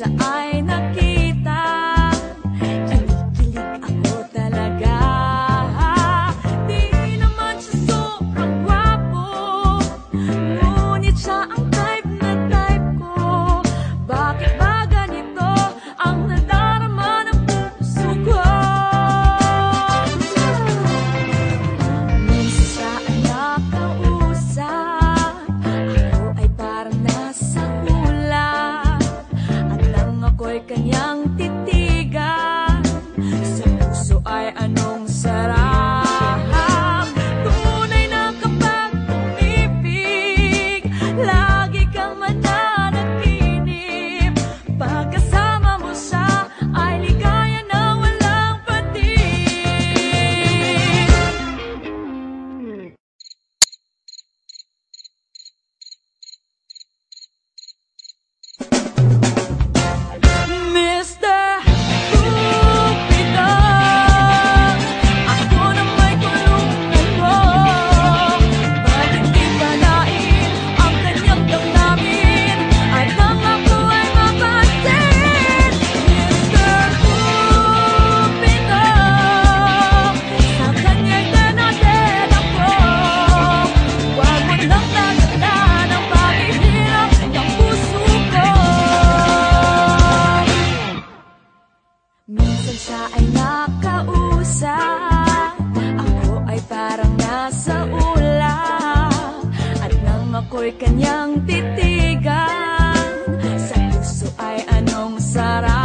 是爱。I. ay nakausa Ako ay parang nasa ula At nang ako'y kanyang titigan Sa puso ay anong sarap?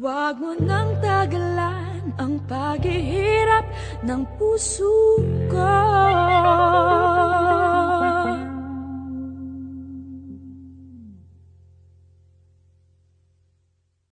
Huwag mo nang tagalan ang paghihirap ng puso ko